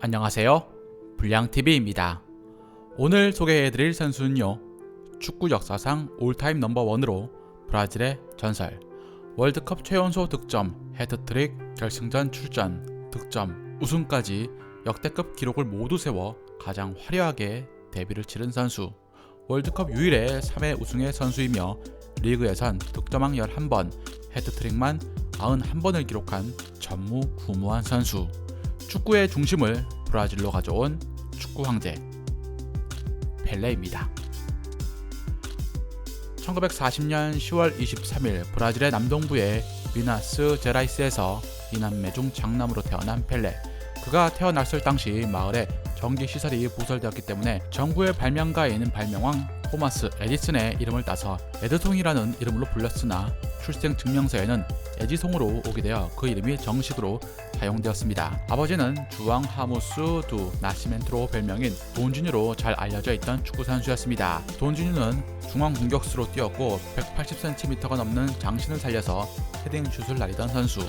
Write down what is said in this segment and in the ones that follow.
안녕하세요. 불량TV입니다. 오늘 소개해드릴 선수는요. 축구 역사상 올타임 넘버원으로 브라질의 전설, 월드컵 최연소 득점, 헤드트릭, 결승전 출전, 득점, 우승까지 역대급 기록을 모두 세워 가장 화려하게 데뷔를 치른 선수, 월드컵 유일의 3회 우승의 선수이며 리그에선 득점왕 11번, 헤드트릭만 91번을 기록한 전무후무한 선수, 축구의 중심을 브라질로 가져온 축구 황제 펠레입니다. 1940년 10월 23일 브라질의 남동부의 미나스 제라이스에서 이남매 중 장남으로 태어난 펠레. 그가 태어났을 당시 마을에 전기 시설이 부설되었기 때문에 정부의 발명가인 발명왕 토마스 에디슨의 이름을 따서 에드송이라는 이름으로 불렸으나 출생 증명서에는 에지송으로 오게 되어 그 이름이 정식으로 사용되었습니다. 아버지는 주왕 하무스 두 나시멘트로 별명인 돈주뉴로 잘 알려져 있던 축구 선수였습니다. 돈주뉴는 중앙 공격수로 뛰었고 180cm가 넘는 장신을 살려서 헤딩 슛을 날리던 선수.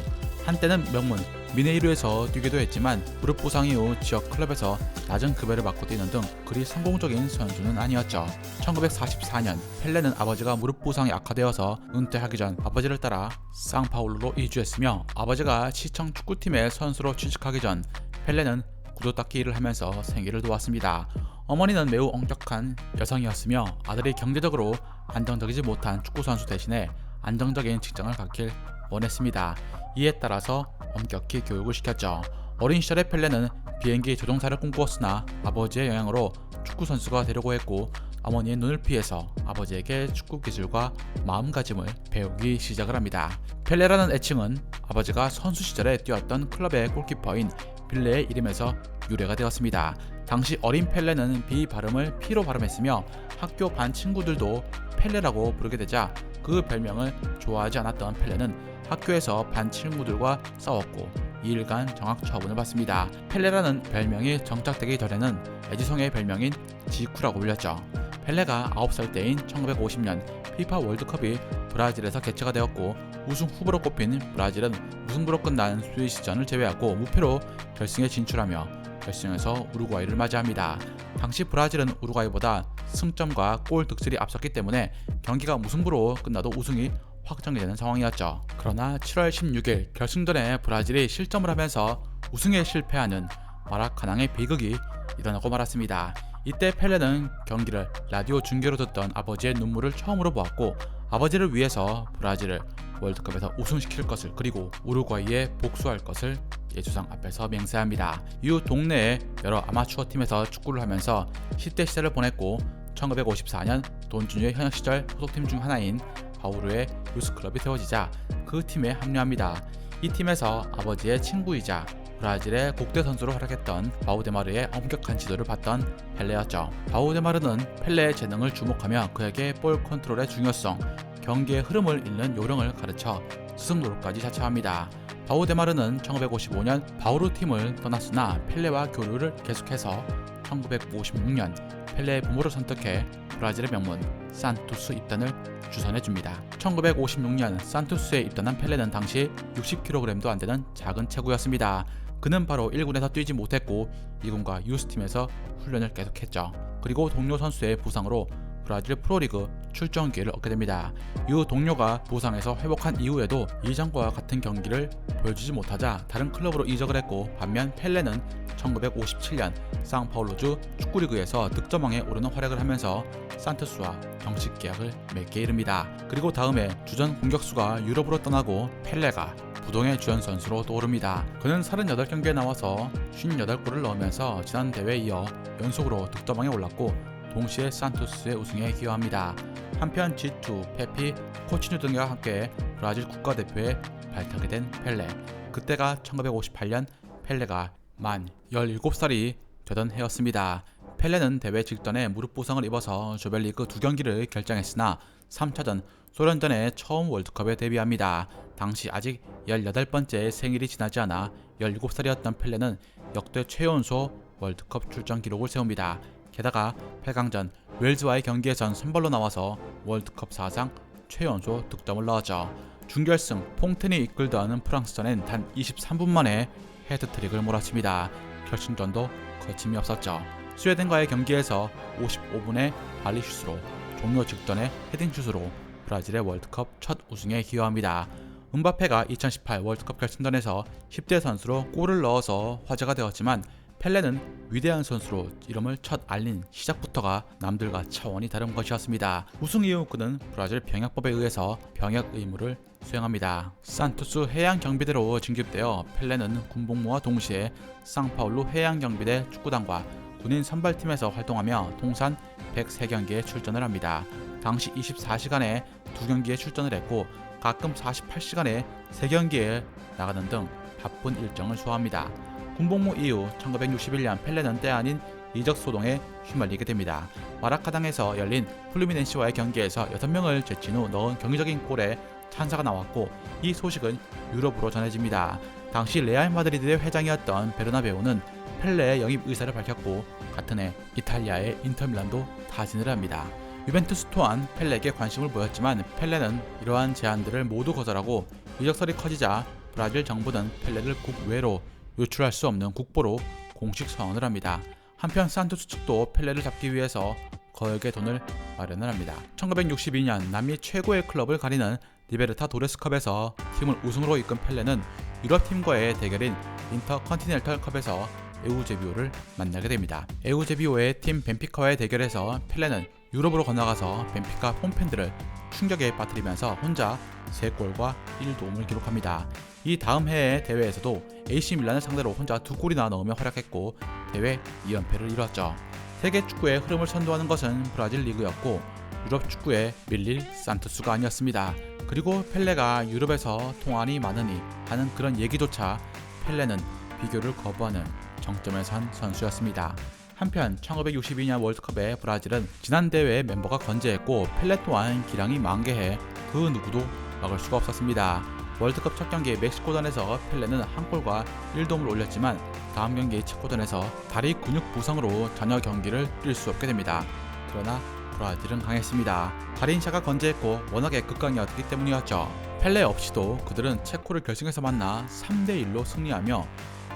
한때는 명문 미네이루에서 뛰기도 했지만 무릎 부상 이후 지역 클럽에서 낮은 급여를 받고 뛰는 등 그리 성공적인 선수는 아니었죠. 1944년 펠레는 아버지가 무릎 부상이 악화되어서 은퇴하기 전 아버지를 따라 상파울루로 이주했으며 아버지가 시청 축구팀의 선수로 취직하기 전 펠레는 구도 닦기 일을 하면서 생계를 도왔습니다. 어머니는 매우 엄격한 여성이었으며 아들이 경제적으로 안정적이지 못한 축구 선수 대신에 안정적인 직장을 갖길 원했습니다. 이에 따라서 엄격히 교육을 시켰죠. 어린 시절에 펠레는 비행기 조종사를 꿈꾸었으나 아버지의 영향으로 축구 선수가 되려고 했고 어머니의 눈을 피해서 아버지에게 축구 기술과 마음가짐을 배우기 시작을 합니다. 펠레라는 애칭은 아버지가 선수 시절에 뛰었던 클럽의 골키퍼인 빌레의 이름에서 유래가 되었습니다. 당시 어린 펠레는 비 발음을 피로 발음했으며 학교 반 친구들도 펠레라고 부르게 되자 그 별명을 좋아하지 않았던 펠레는 학교에서 반 친구들과 싸웠고 2일간 정학 처분을 받습니다. 펠레라는 별명이 정착되기 전에는 에지송의 별명인 지쿠라고 불렸죠. 펠레가 9살 때인 1950년 피파 월드컵이 브라질에서 개최가 되었고 우승 후보로 꼽힌 브라질은 무승부로 끝난 스위스전을 제외하고 무패로 결승에 진출하며 결승에서 우루과이를 맞이합니다. 당시 브라질은 우루과이보다 승점과 골 득실이 앞섰기 때문에 경기가 무승부로 끝나도 우승이 확정이 되는 상황이었죠. 그러나 7월 16일 결승전에 브라질이 실점을 하면서 우승에 실패하는 마라카낭의 비극이 일어나고 말았습니다. 이때 펠레는 경기를 라디오 중계로 듣던 아버지의 눈물을 처음으로 보았고 아버지를 위해서 브라질을 월드컵에서 우승시킬 것을 그리고 우루과이에 복수할 것을 예주상 앞에서 맹세합니다. 이후 동네의 여러 아마추어 팀에서 축구를 하면서 10대 시절을 보냈고 1954년 돈주니의 현역 시절 소속팀 중 하나인 바우르의 유스클럽이 세워지자 그 팀에 합류합니다. 이 팀에서 아버지의 친구이자 브라질의 국대 선수로 활약했던 바우데마르의 엄격한 지도를 받던 펠레였죠. 바우데마르는 펠레의 재능을 주목하며 그에게 볼 컨트롤의 중요성, 경기의 흐름을 읽는 요령을 가르쳐 스승 노릇까지 자처합니다. 바우데마르는 1955년 바우르 팀을 떠났으나 펠레와 교류를 계속해서 1956년 펠레의 부모를 선택해 브라질의 명문 산투스 입단을 주선해 줍니다. 1956년 산투스에 입단한 펠레는 당시 60kg도 안 되는 작은 체구였습니다. 그는 바로 1군에서 뛰지 못했고 2군과 유스팀에서 훈련을 계속했죠. 그리고 동료 선수의 부상으로 브라질 프로리그 출전 기회를 얻게 됩니다. 이후 동료가 부상에서 회복한 이후에도 이전과 같은 경기를 보여주지 못하자 다른 클럽으로 이적을 했고 반면 펠레는 1957년 상파울루주 축구리그에서 득점왕에 오르는 활약을 하면서 산트스와 정식 계약을 맺게 이릅니다. 그리고 다음에 주전 공격수가 유럽으로 떠나고 펠레가 부동의 주연 선수로 떠오릅니다. 그는 38경기에 나와서 58골을 넣으면서 지난 대회에 이어 연속으로 득점왕에 올랐고 동시에 산토스의 우승에 기여합니다. 한편 G2, 페피, 코치뉴 등과 함께 브라질 국가대표에 발탁이 된 펠레. 그때가 1958년 펠레가 만 17살이 되던 해였습니다. 펠레는 대회 직전에 무릎 부상을 입어서 조별리그 두 경기를 결정했으나 3차전 소련전에 처음 월드컵에 데뷔합니다. 당시 아직 18번째 생일이 지나지 않아 17살이었던 펠레는 역대 최연소 월드컵 출전 기록을 세웁니다. 게다가 8강전 웰즈와의 경기에선 선발로 나와서 월드컵 사상 최연소 득점을 넣었죠. 준결승 퐁텐이 이끌던 프랑스전엔 단 23분 만에 헤드트릭을 몰아칩니다. 결승전도 거침이 없었죠. 스웨덴과의 경기에서 55분의 발리슛으로 종료 직전에 헤딩슛으로 브라질의 월드컵 첫 우승에 기여합니다. 은바페가 2018 월드컵 결승전에서 10대 선수로 골을 넣어서 화제가 되었지만 펠레는 위대한 선수로 이름을 첫 알린 시작부터가 남들과 차원이 다른 것이었습니다. 우승 이후 그는 브라질 병역법에 의해서 병역 의무를 수행합니다. 산토스 해양 경비대로 진급되어 펠레는 군복무와 동시에 상파울루 해양 경비대 축구단과 군인 선발팀에서 활동하며 통산 103경기에 출전을 합니다. 당시 24시간에 2경기에 출전을 했고 가끔 48시간에 3경기에 나가는 등 바쁜 일정을 소화합니다. 군복무 이후 1961년 펠레는 때 아닌 이적 소동에 휘말리게 됩니다. 마라카당에서 열린 플루미넨시와의 경기에서 6명을 제친 후 넣은 경이적인 골에 찬사가 나왔고 이 소식은 유럽으로 전해집니다. 당시 레알 마드리드의 회장이었던 베르나베우는 펠레의 영입 의사를 밝혔고 같은 해 이탈리아의 인터밀란도 타진을 합니다. 유벤투스 또한 펠레에게 관심을 보였지만 펠레는 이러한 제안들을 모두 거절하고 이적설이 커지자 브라질 정부는 펠레를 국외로 유출할 수 없는 국보로 공식 선언을 합니다. 한편 산토스 측도 펠레를 잡기 위해서 거액의 돈을 마련을 합니다. 1962년 남미 최고의 클럽을 가리는 리베르타 도레스컵에서 팀을 우승으로 이끈 펠레는 유럽 팀과의 대결인 인터컨티넨탈 컵에서 에우제비오를 만나게 됩니다. 에우제비오의 팀 벤피카와의 대결에서 펠레는 유럽으로 건너가서 벤피카 홈팬들을 충격에 빠뜨리면서 혼자 3골과 1도움을 기록합니다. 이 다음 해의 대회에서도 AC 밀란을 상대로 혼자 두 골이나 넣으며 활약했고 대회 2연패를 이뤘죠. 세계 축구의 흐름을 선도하는 것은 브라질 리그였고 유럽 축구에 밀릴 산토스가 아니었습니다. 그리고 펠레가 유럽에서 통환이 많으니 하는 그런 얘기조차 펠레는 비교를 거부하는 정점에 선 선수였습니다. 한편 1962년 월드컵에 브라질은 지난 대회 멤버가 건재했고 펠레 또한 기량이 만개해 그 누구도 막을 수가 없었습니다. 월드컵 첫 경기 멕시코전에서 펠레는 한 골과 1도움을 올렸지만 다음 경기 체코전에서 다리 근육 부상으로 전혀 경기를 뛸 수 없게 됩니다. 그러나 브라질은 강했습니다. 가린샤가 건재했고 워낙에 극강이었기 때문이었죠. 펠레 없이도 그들은 체코를 결승에서 만나 3대1로 승리하며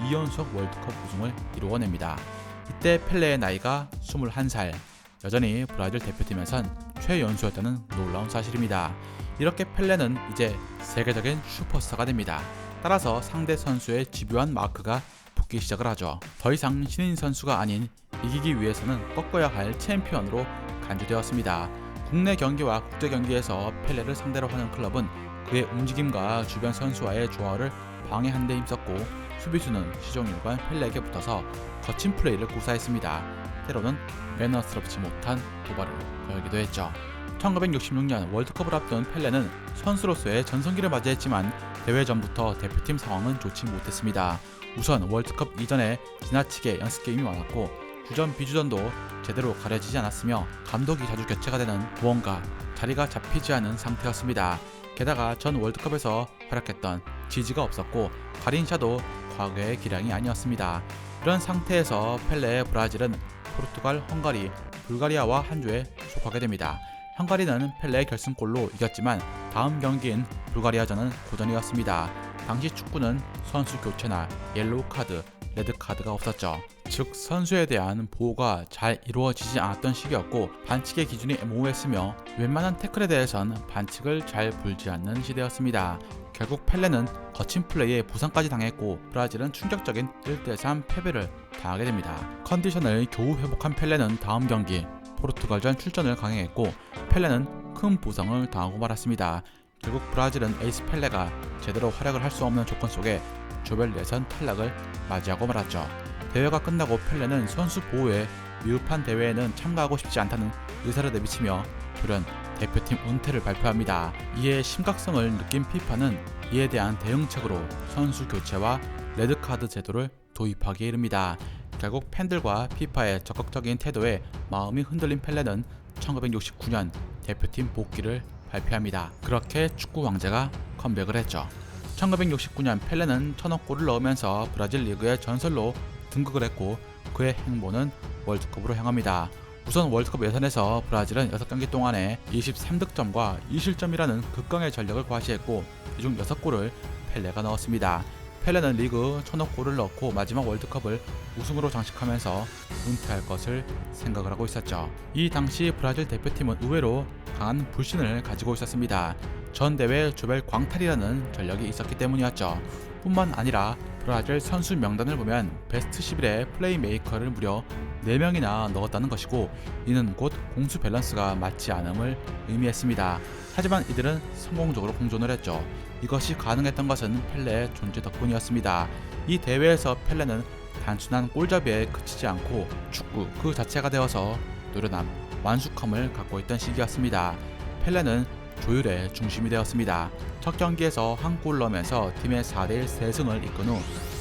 2연속 월드컵 우승을 이루어냅니다. 이때 펠레의 나이가 21살, 여전히 브라질 대표팀에선 최연소였다는 놀라운 사실입니다. 이렇게 펠레는 이제 세계적인 슈퍼스타가 됩니다. 따라서 상대 선수의 집요한 마크가 붙기 시작을 하죠. 더 이상 신인 선수가 아닌 이기기 위해서는 꺾어야 할 챔피언으로 간주되었습니다. 국내 경기와 국제 경기에서 펠레를 상대로 하는 클럽은 그의 움직임과 주변 선수와의 조화를 방해한 데 힘썼고 수비수는 시종일관 펠레에게 붙어서 거친 플레이를 구사했습니다. 때로는 매너스럽지 못한 도발을 걸기도 했죠. 1966년 월드컵을 앞둔 펠레는 선수로서의 전성기를 맞이했지만 대회 전부터 대표팀 상황은 좋지 못했습니다. 우선 월드컵 이전에 지나치게 연습 게임이 많았고 주전 비주전도 제대로 가려지지 않았으며 감독이 자주 교체가 되는 무언가 자리가 잡히지 않은 상태였습니다. 게다가 전 월드컵에서 활약했던 지지가 없었고 가린샤도 과거의 기량이 아니었습니다. 이런 상태에서 펠레의 브라질은 포르투갈, 헝가리, 불가리아와 한 조에 속하게 됩니다. 헝가리는 펠레의 결승골로 이겼지만 다음 경기인 불가리아전은 고전이었습니다. 당시 축구는 선수 교체나 옐로우 카드, 레드 카드가 없었죠. 즉 선수에 대한 보호가 잘 이루어지지 않았던 시기였고 반칙의 기준이 모호했으며 웬만한 태클에 대해선 반칙을 잘 불지 않는 시대였습니다. 결국 펠레는 거친 플레이에 부상까지 당했고 브라질은 충격적인 1대3 패배를 당하게 됩니다. 컨디션을 겨우 회복한 펠레는 다음 경기 포르투갈전 출전을 강행했고 펠레는 큰 부상을 당하고 말았습니다. 결국 브라질은 에이스 펠레가 제대로 활약을 할 수 없는 조건 속에 조별 예선 탈락을 맞이하고 말았죠. 대회가 끝나고 펠레는 선수 보호에 미흡한 대회에는 참가하고 싶지 않다는 의사를 내비치며 돌연 대표팀 은퇴를 발표합니다. 이에 심각성을 느낀 피파는 이에 대한 대응책으로 선수 교체와 레드카드 제도를 도입하기에 이릅니다. 결국 팬들과 피파의 적극적인 태도에 마음이 흔들린 펠레는 1969년 대표팀 복귀를 발표합니다. 그렇게 축구 왕제가 컴백을 했죠. 1969년 펠레는 천억 골을 넣으면서 브라질 리그의 전설로 등극을 했고 그의 행보는 월드컵으로 향합니다. 우선 월드컵 예선에서 브라질은 6경기 동안에 23득점과 2실점이라는 극강의 전력을 과시했고 이중 6골을 펠레가 넣었습니다. 펠레는 리그 천억 골을 넣고 마지막 월드컵을 우승으로 장식하면서 은퇴할 것을 생각을 하고 있었죠. 이 당시 브라질 대표팀은 의외로 강한 불신을 가지고 있었습니다. 전 대회 조별 광탈이라는 전력이 있었기 때문이었죠. 뿐만 아니라 브라질 선수 명단을 보면 베스트 11의 플레이메이커를 무려 4명이나 넣었다는 것이고 이는 곧 공수 밸런스가 맞지 않음을 의미했습니다. 하지만 이들은 성공적으로 공존을 했죠. 이것이 가능했던 것은 펠레의 존재 덕분이었습니다. 이 대회에서 펠레는 단순한 골잡이에 그치지 않고 축구 그 자체가 되어서 노련함, 완숙함을 갖고 있던 시기였습니다. 펠레는 조율의 중심이 되었습니다. 첫 경기에서 한 골 넣으면서 팀의 4대1 세승을 이끈 후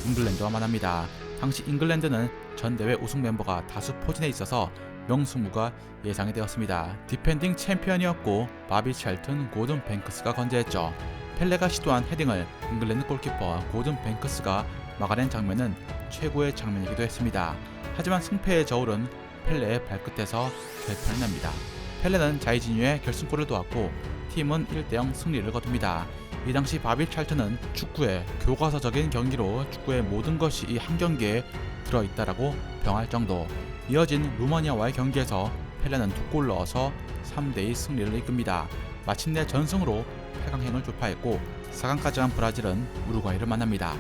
잉글랜드와 만납니다. 당시 잉글랜드는 전 대회 우승 멤버가 다수 포진해 있어서 명승부가 예상이 되었습니다. 디펜딩 챔피언이었고 바비 찰튼, 고든 뱅크스가 건재했죠. 펠레가 시도한 헤딩을 잉글랜드 골키퍼 고든 뱅크스가 막아낸 장면은 최고의 장면이기도 했습니다. 하지만 승패의 저울은 펠레의 발끝에서 결판이 납니다. 펠레는 자이지뉴의 결승골을 도왔고 팀은 1대0 승리를 거둡니다. 이 당시 바비 찰트는 축구의 교과서적인 경기로 축구의 모든 것이 이 한 경기에 들어있다라고 병할 정도. 이어진 루마니아와의 경기에서 펠레는 두 골 넣어서 3대2 승리를 이끕니다. 마침내 전승으로 8강행을 돌파했고 4강까지 간 브라질은 우루과이를 만납니다.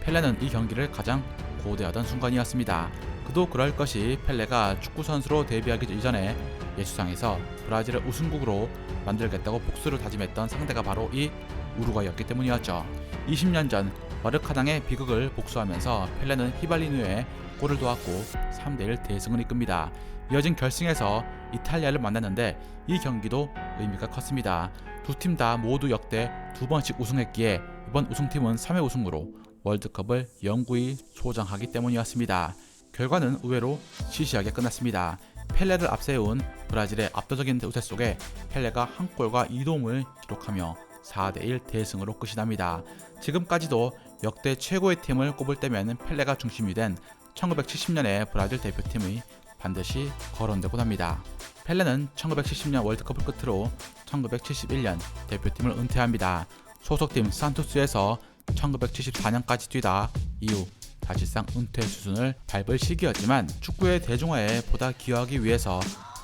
펠레는 이 경기를 가장 고대하던 순간이었습니다. 그도 그럴 것이 펠레가 축구 선수로 데뷔하기 이전에 예수상에서 브라질을 우승국으로 만들겠다고 복수를 다짐했던 상대가 바로 이 우루과이였기 때문이었죠. 20년 전 마르카당의 비극을 복수하면서 펠레는 히발리누에 골을 도왔고 3대1 대승을 이끕니다. 이어진 결승에서 이탈리아를 만났는데 이 경기도 의미가 컸습니다. 두 팀 다 모두 역대 두 번씩 우승했기에 이번 우승팀은 3회 우승으로 월드컵을 영구히 소장하기 때문이었습니다. 결과는 의외로 시시하게 끝났습니다. 펠레를 앞세운 브라질의 압도적인 우세 속에 펠레가 한 골과 2도움을 기록하며 4대1 대승으로 끝이 납니다. 지금까지도 역대 최고의 팀을 꼽을 때면 펠레가 중심이 된 1970년의 브라질 대표팀의 반드시 거론되곤 합니다. 펠레는 1970년 월드컵을 끝으로 1971년 대표팀을 은퇴합니다. 소속팀 산토스에서 1974년까지 뛰다 이후 사실상 은퇴 수순을 밟을 시기였지만 축구의 대중화에 보다 기여하기 위해서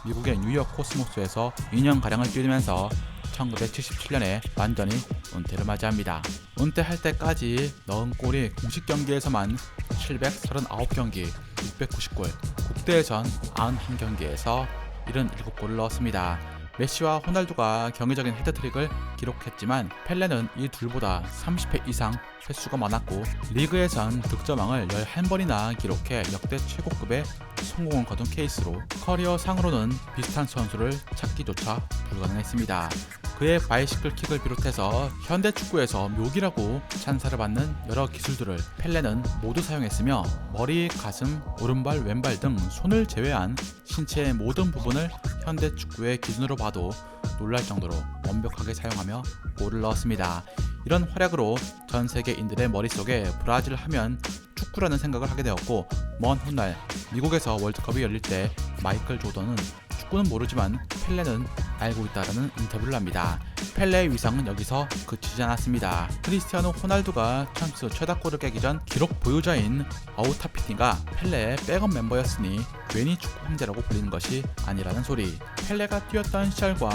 미국의 뉴욕 코스모스에서 2년가량을 뛰면서 1977년에 완전히 은퇴를 맞이합니다. 은퇴할 때까지 넣은 골이 공식 경기에서만 739경기, 690골, 국대에선 91경기에서 77골을 넣었습니다. 메시와 호날두가 경이적인 헤드트릭을 기록했지만 펠레는 이 둘보다 30회 이상 횟수가 많았고 리그에선 득점왕을 11번이나 기록해 역대 최고급의 성공을 거둔 케이스로 커리어 상으로는 비슷한 선수를 찾기조차 불가능했습니다. 그의 바이시클 킥을 비롯해서 현대 축구에서 묘기라고 찬사를 받는 여러 기술들을 펠레는 모두 사용했으며 머리, 가슴, 오른발, 왼발 등 손을 제외한 신체의 모든 부분을 현대 축구의 기준으로 봐도 놀랄 정도로 완벽하게 사용하며 골을 넣었습니다. 이런 활약으로 전 세계인들의 머릿속에 브라질 하면 축구라는 생각을 하게 되었고 먼 훗날 미국에서 월드컵이 열릴 때 마이클 조던은 축구는 모르지만 펠레는 알고 있다라는 인터뷰를 합니다. 펠레의 위상은 여기서 그치지 않았습니다. 크리스티아노 호날두가 챔스 최다골을 깨기 전 기록 보유자인 아우타피티가 펠레의 백업 멤버였으니 괜히 축구 황제라고 불리는 것이 아니라는 소리. 펠레가 뛰었던 시절과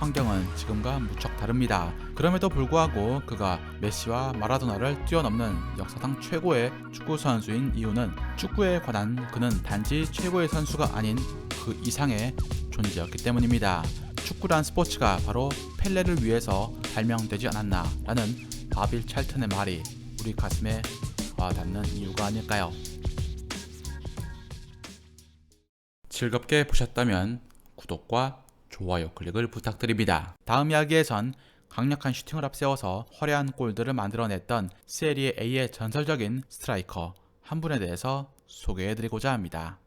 환경은 지금과 무척 다릅니다. 그럼에도 불구하고 그가 메시와 마라도나를 뛰어넘는 역사상 최고의 축구 선수인 이유는 축구에 관한 그는 단지 최고의 선수가 아닌 그 이상의 존재였기 때문입니다. 축구란 스포츠가 바로 펠레를 위해서 발명되지 않았나라는 바빌 찰튼의 말이 우리 가슴에 와닿는 이유가 아닐까요? 즐겁게 보셨다면 구독과 좋아요 클릭을 부탁드립니다. 다음 이야기에선 강력한 슈팅을 앞세워서 화려한 골들을 만들어냈던 세리에 A의 전설적인 스트라이커 한 분에 대해서 소개해드리고자 합니다.